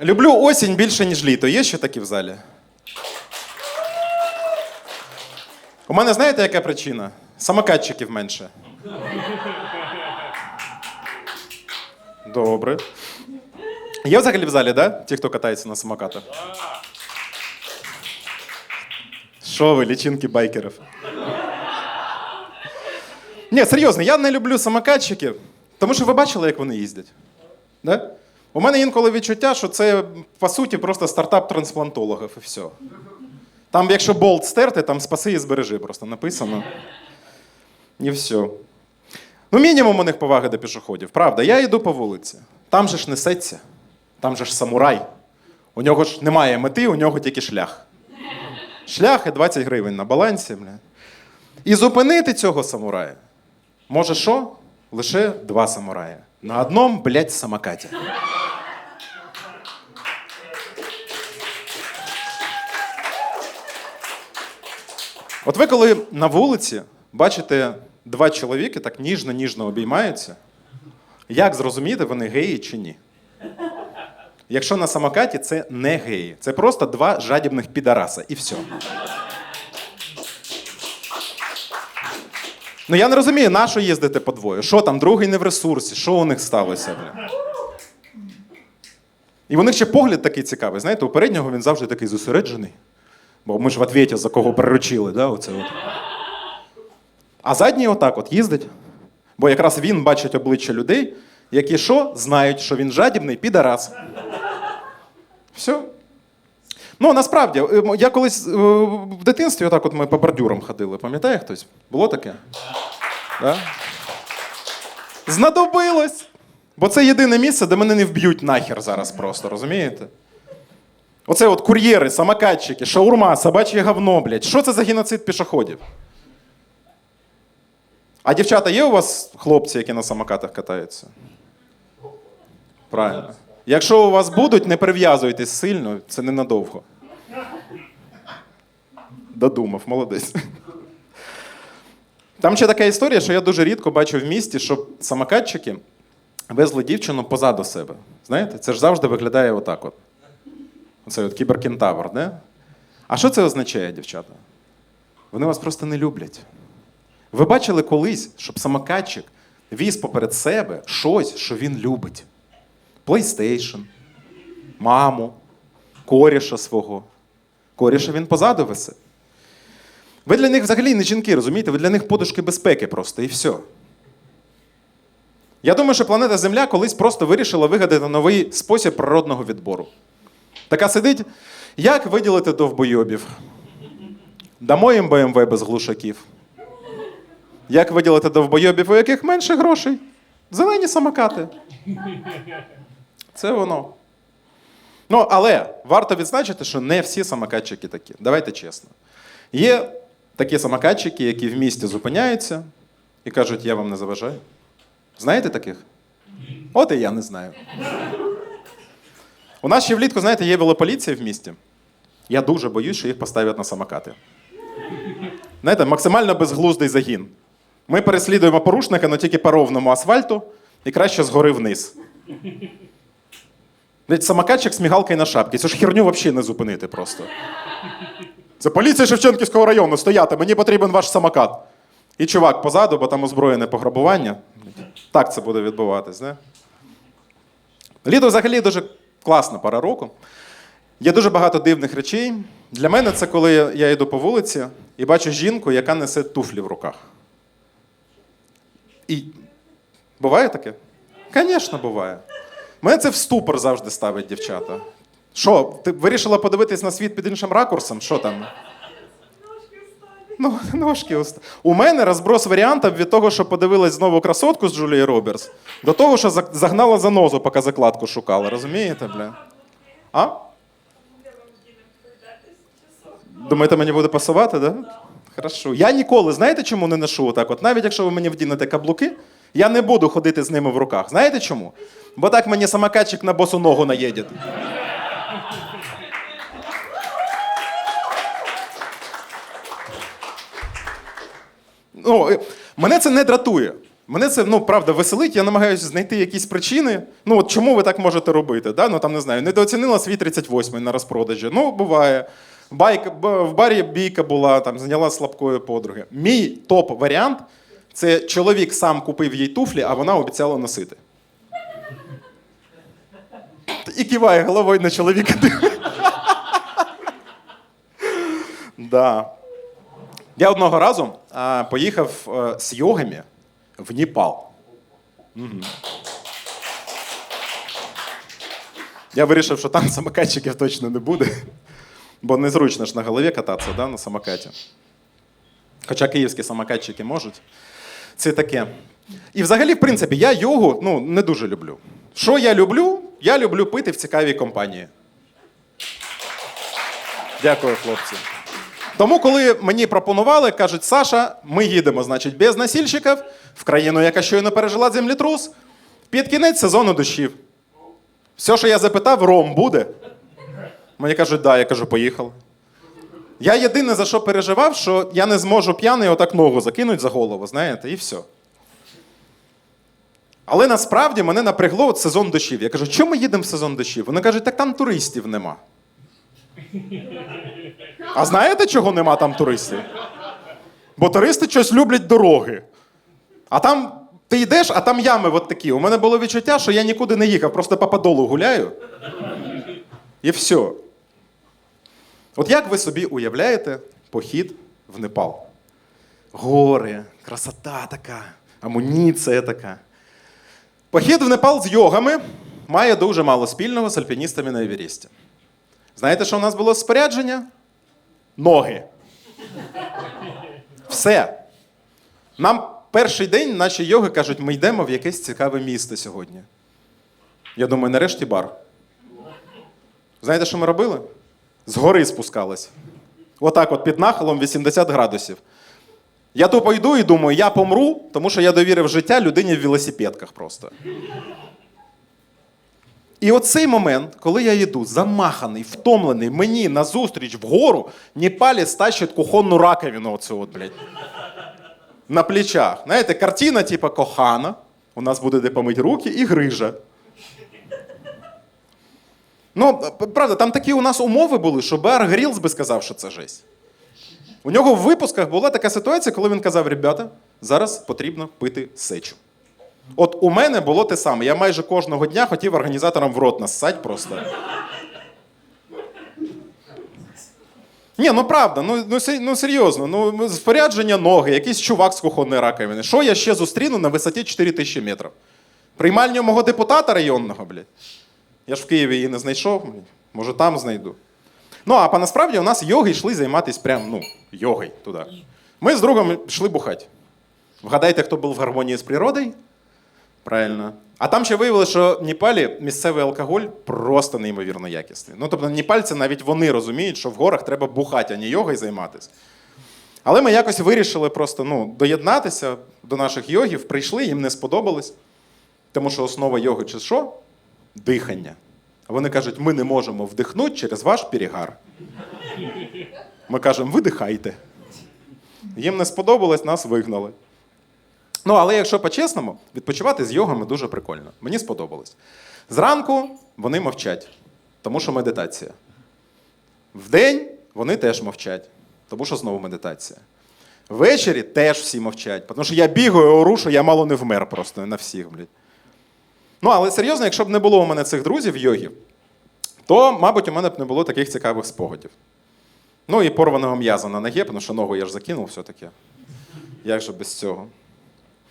Люблю осінь більше, ніж літо. Є ще такі в залі? У мене знаєте, яка причина? Самокатчиків менше. Добре. Є взагалі в залі, да? Ті, хто катається на самокатах? Що ви, лічинки байкерів? Ні, серйозно, я не люблю самокатчиків, тому що ви бачили, як вони їздять. Да? У мене інколи відчуття, що це по суті просто стартап трансплантологів і все. Там, якщо болт стерти, там спаси і збережи просто написано. І все. Ну, мінімум у них поваги до пішоходів. Правда, я йду по вулиці. Там же ж несеться, там же ж самурай. У нього ж немає мети, у нього тільки шлях. Шлях і 20 гривень на балансі. Бля. І зупинити цього самурая може що? Лише два самураї. На одному, блядь, самокаті. От ви коли на вулиці бачите два чоловіки так ніжно-ніжно обіймаються, як зрозуміти, вони геї чи ні? Якщо на самокаті це не геї, це просто два жадібних підараса і все. Ну я не розумію, на що їздити по двоє? Що там, другий не в ресурсі, що у них сталося, бля? І у них ще погляд такий цікавий. Знаєте, у переднього він завжди такий зосереджений. Бо ми ж в отвіті за кого приручили, да, оце от. А задній отак от їздить. Бо якраз він бачить обличчя людей, які що знають, що він жадібний підарас. Все. Ну, насправді, е, я колись е, в дитинстві отак от ми по бордюрам ходили, пам'ятає хтось? Було таке? Да? Знадобилось! Бо це єдине місце, де мене не вб'ють нахер зараз просто, розумієте? Оце от кур'єри, самокатчики, шаурма, собаче говно, блядь. Що це за геноцид пішоходів? А дівчата є у вас хлопці, які на самокатах катаються? Правильно. Якщо у вас будуть, не прив'язуйтесь сильно, це ненадовго. Додумав, молодець. Там ще така історія, що я дуже рідко бачу в місті, щоб самокатчики везли дівчину позаду себе. Знаєте, це ж завжди виглядає отак от. Оцей от кіберкентавр, не? А що це означає, дівчата? Вони вас просто не люблять. Ви бачили колись, щоб самокатчик віз поперед себе щось, що він любить. PlayStation, маму, коріша свого. Коріша він позаду весе. Ви для них взагалі не жінки, розумієте? Ви для них подушки безпеки просто і все. Я думаю, що планета Земля колись просто вирішила вигадати новий спосіб природного відбору. Така сидить, як виділити довбойобів? Дамо їм БМВ без глушаків. Як виділити довбойобів, у яких менше грошей? Зелені самокати. Це воно. Ну, але варто відзначити, що не всі самокатчики такі. Давайте чесно. Є такі самокатчики, які в місті зупиняються і кажуть, я вам не заважаю. Знаєте таких? От і я не знаю. У нас ще влітку, знаєте, є велополіція в місті. Я дуже боюсь, що їх поставлять на самокати. Знаєте, максимально безглуздий загін. Ми переслідуємо порушника, але тільки по ровному асфальту і краще згори вниз. Ведь самокатчик з мігалкою на шапці. Цю ж херню взагалі не зупинити просто. Це поліція Шевченківського району стояти, мені потрібен ваш самокат. І чувак позаду, бо там озброєне пограбування. Так це буде відбуватись, не? Літо взагалі дуже класна пора року. Є дуже багато дивних речей. Для мене це коли я йду по вулиці і бачу жінку, яка несе туфлі в руках. І буває таке? Звісно, буває. Мене це в ступор завжди ставить дівчата. Що, ти вирішила подивитись на світ під іншим ракурсом? Що там? Ну, ножки уст. У мене розброс варіантів від того, що подивилась знову красотку з Джулією Робертс, до того, що за- загнала занозу, поки закладку шукала. Розумієте, бля? А? Думаєте, мені буде пасувати, да? Хорошо. Я ніколи, знаєте, чому не ношу отак? От навіть якщо ви мені вдінете каблуки, я не буду ходити з ними в руках. Знаєте чому? Бо так мені самокатчик на босу ногу наїде. Ну, е, мене це не дратує. Мене це, ну, правда, веселить, я намагаюся знайти якісь причини. Ну, от чому ви так можете робити? Да? Ну, там, не знаю, недооцінила свій 38 на розпродажі. Ну, буває. Байка, в барі бійка була, там, зняла слабкої подруги. Мій топ-варіант це чоловік сам купив їй туфлі, а вона обіцяла носити. І киває головою на чоловіка. да. Я одного разу а, поїхав е, з йогами в Непал. Мгм. Я вирішив, що там самокатчиків точно не буде, бо незручно ж на голові кататися да, на самокаті. Хоча київські самокатчики можуть. Це таке. І взагалі, в принципі, я йогу ну, не дуже люблю. Що я люблю? Я люблю пити в цікавій компанії. Дякую, хлопці. Тому, коли мені пропонували, кажуть, Саша, ми їдемо, значить, без насільщиків в країну, яка щойно пережила землетрус, під кінець сезону дощів. Все, що я запитав, ром буде. Мені кажуть, да, я кажу, поїхали. Я єдине за що переживав, що я не зможу п'яний отак ногу закинути за голову, знаєте, і все. Але насправді мене напрягло от сезон дощів. Я кажу, чому ми їдемо в сезон дощів? Вони кажуть, так там туристів нема. А знаєте, чого нема там туристів? Бо туристи щось люблять дороги. А там ти йдеш, а там ями от такі. У мене було відчуття, що я нікуди не їхав, просто по подолу гуляю. І все. От як ви собі уявляєте похід в Непал? Гори, красота така, амуніція така. Похід в Непал з йогами має дуже мало спільного з альпіністами на Евересті. Знаєте, що у нас було спорядження? Ноги. Все. Нам перший день наші йоги кажуть, ми йдемо в якесь цікаве місто сьогодні. Я думаю, нарешті бар. Знаєте, що ми робили? З гори спускались. Отак, от під нахилом 80 градусів. Я тупо йду і думаю, я помру, тому що я довірив життя людині в велосипедках просто. І оцей момент, коли я йду, замаханий, втомлений, мені назустріч вгору Непалі стащить кухонну раковину оцю от, блядь. На плечах. Знаєте, картина, типа кохана. У нас буде де помити руки і грижа. Ну, правда, там такі у нас умови були, що Бар Грілс би сказав, що це жесть. У нього в випусках була така ситуація, коли він казав: ребята, зараз потрібно пити сечу. От у мене було те саме. Я майже кожного дня хотів організаторам в рот нассать просто. Ні, ну правда, ну, ну, ну серйозно, ну спорядження ноги, якийсь чувак з кухонної раковини. Що я ще зустріну на висоті 4000 метрів? Приймальню мого депутата районного, блядь. Я ж в Києві її не знайшов, блядь. може там знайду. Ну, а насправді у нас йоги йшли займатися прям, ну, йогою туди. Ми з другом йшли бухати. Вгадайте, хто був в гармонії з природою? Правильно. А там ще виявилося, що в Непалі місцевий алкоголь просто неймовірно якісний. Ну, тобто, непальці навіть вони розуміють, що в горах треба бухати, а не йогою займатися. Але ми якось вирішили просто ну, доєднатися до наших йогів, прийшли, їм не сподобалось. Тому що основа йоги чи що? Дихання. А вони кажуть, ми не можемо вдихнути через ваш перегар. Ми кажемо, видихайте. Їм не сподобалось, нас вигнали. Ну, але якщо по-чесному, відпочивати з йогами дуже прикольно. Мені сподобалось. Зранку вони мовчать, тому що медитація. Вдень вони теж мовчать, тому що знову медитація. Ввечері теж всі мовчать, тому що я бігаю, ору, що я мало не вмер просто на всіх, блядь. Ну, але серйозно, якщо б не було у мене цих друзів йогів, то, мабуть, у мене б не було таких цікавих спогадів. Ну і порваного м'яза на ногі, тому що ногу я ж закинув все-таки. Як же без цього?